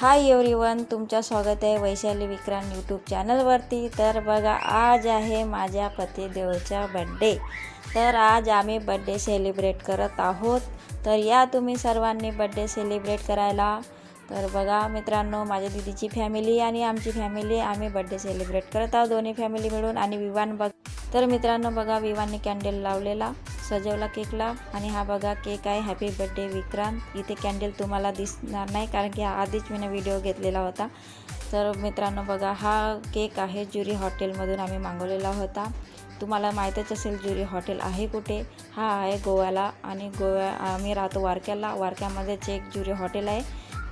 Hi everyone तुमचं स्वागत आहे वैशाली विक्रांत यूट्यूब चॅनलवरती तर बघा आज आहे माझ्या पतिदेवचा बड्डे तर आज आम्ही बड्डे सेलिब्रेट करत आहोत. तर या तुम्ही सर्वांनी बड्डे सेलिब्रेट करायला तर बघा मित्रांनो माझ्या दिदीची फॅमिली आणि आमची फॅमिली आम्ही बड्डे सेलिब्रेट करत आहोत. दोन्ही फॅमिली मिळून आणि विवान बघ तर मित्रांनो बघा विवानने कॅन्डल लावलेला सजवला केकला आणि हा बघा केक आहे. Happy birthday Vikrant. इथे कॅन्डल तुम्हाला दिसणार नाही कारण की आधीच मी व्हिडिओ घेतलेला होता. तर मित्रांनो बघा हा केक आहे जुरी हॉटेलमधून आम्ही मागवलेला होता. तुम्हाला माहीतच असेल जुरी हॉटेल आहे कुठे? हा आहे गोव्याला आणि गोव्या आम्ही राहतो वारक्याला. वारक्यामध्येच एक जुरी हॉटेल आहे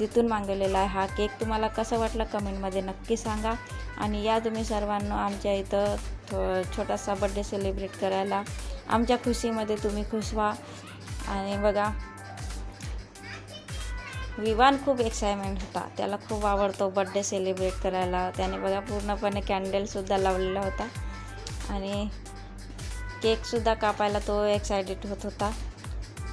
तिथून मागवलेला आहे. हा केक तुम्हाला कसं वाटलं कमेंटमध्ये नक्की सांगा. आणि या तुम्ही सर्वांना आमच्या इथं थो छोटासा बड्डे सेलिब्रेट करायला. आमच्या खुशीमध्ये तुम्ही खुश व्हा. आणि बघा विवान खूप एक्साइटमेंट होता. त्याला खूप आवडतो बड्डे सेलिब्रेट करायला. त्याने बघा पूर्णपणे कॅन्डलसुद्धा लावलेला होता. आणि केकसुद्धा कापायला तो एक्सायटेड होत होता.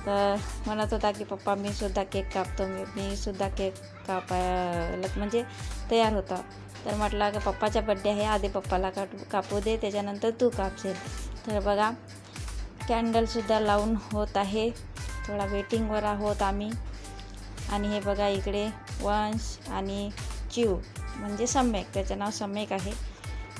तर म्हणत होता की पप्पा मी सुद्धा केक कापतो. मी मी सुद्धा केक कापायला म्हणजे तयार होता. तर म्हटलं की पप्पाचा बड्डे आहे. आधी पप्पाला काट कापू दे. त्याच्यानंतर तू कापशील. तर बघा कॅन्डलसुद्धा लावून होत आहे. थोडा वेटिंगवर आहोत आम्ही. आणि हे बघा इकडे वंश आणि चिव म्हणजे सम्यक. त्याचं नाव सम्यक आहे.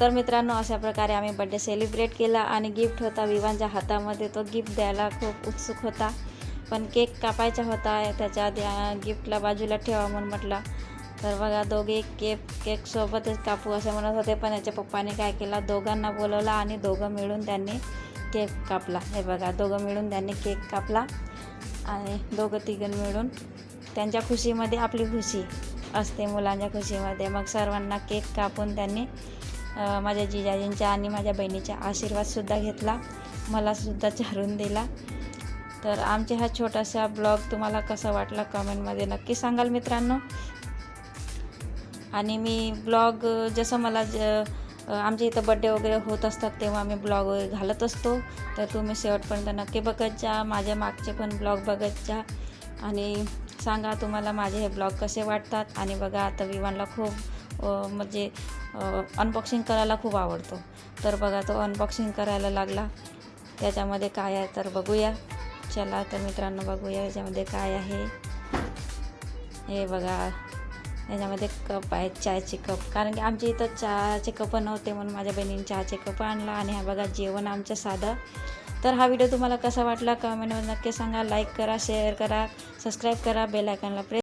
तर मित्रांनो अशा प्रकारे आम्ही बड्डे सेलिब्रेट केला आणि गिफ्ट होता. विवांच्या हातामध्ये तो गिफ्ट द्यायला खूप उत्सुक होता. पण केक कापायचा होता. त्याच्या आधी गिफ्टला बाजूला ठेवा म्हणून म्हटलं. तर बघा दोघे केक केकसोबतच कापू असं म्हणत होते. पण याच्या पप्पाने काय केला? दोघांना बोलवलं आणि दोघं मिळून त्यांनी केक कापला. हे बघा दोघं मिळून त्यांनी केक कापला आणि दोघं तिघं मिळून त्यांच्या खुशीमध्ये आपली खुशी असते मुलांच्या खुशीमध्ये. मग सर्वांना केक कापून त्यांनी माझ्या जिजाजींच्या आणि माझ्या बहिणीचा आशीर्वादसुद्धा घेतला. मलासुद्धा चारून दिला. तर आमचे हा छोटासा ब्लॉग तुम्हाला कसा वाटला कमेंटमध्ये नक्की सांगाल मित्रांनो. आणि मी ब्लॉग जसं मला ज आमच्या इथं बड्डे वगैरे होत असतात तेव्हा मी ब्लॉग वगैरे घालत असतो. तर तुम्ही शेवटपर्यंत नक्की बघत जा माझ्या मागचे पण ब्लॉग बघत जा. आणि सांगा तुम्हाला माझे हे ब्लॉग कसे वाटतात. आणि बघा आता विवानला खूप म्हणजे अनबॉक्सिंग करायला खूप आवडतो. तर बघा तो अनबॉक्सिंग करायला लागला. त्याच्यामध्ये काय आहे तर बघूया. चला तर मित्रांनो बघूया याच्यामध्ये काय आहे. हे बघा. याच्यामध्ये कप आहेत चायचे कप कारण की आमच्या इथं चहाचे कप नव्हते म्हणून माझ्या बहिणीने चहाचे कप आणला आणि हा बघा जेवण आमचं साधं. तर हा व्हिडिओ तुम्हाला कसा वाटला? कमेंटमध्ये नक्की सांगा. लाईक करा शेअर करा सबस्क्राईब करा बेल आयकॉनला प्रेस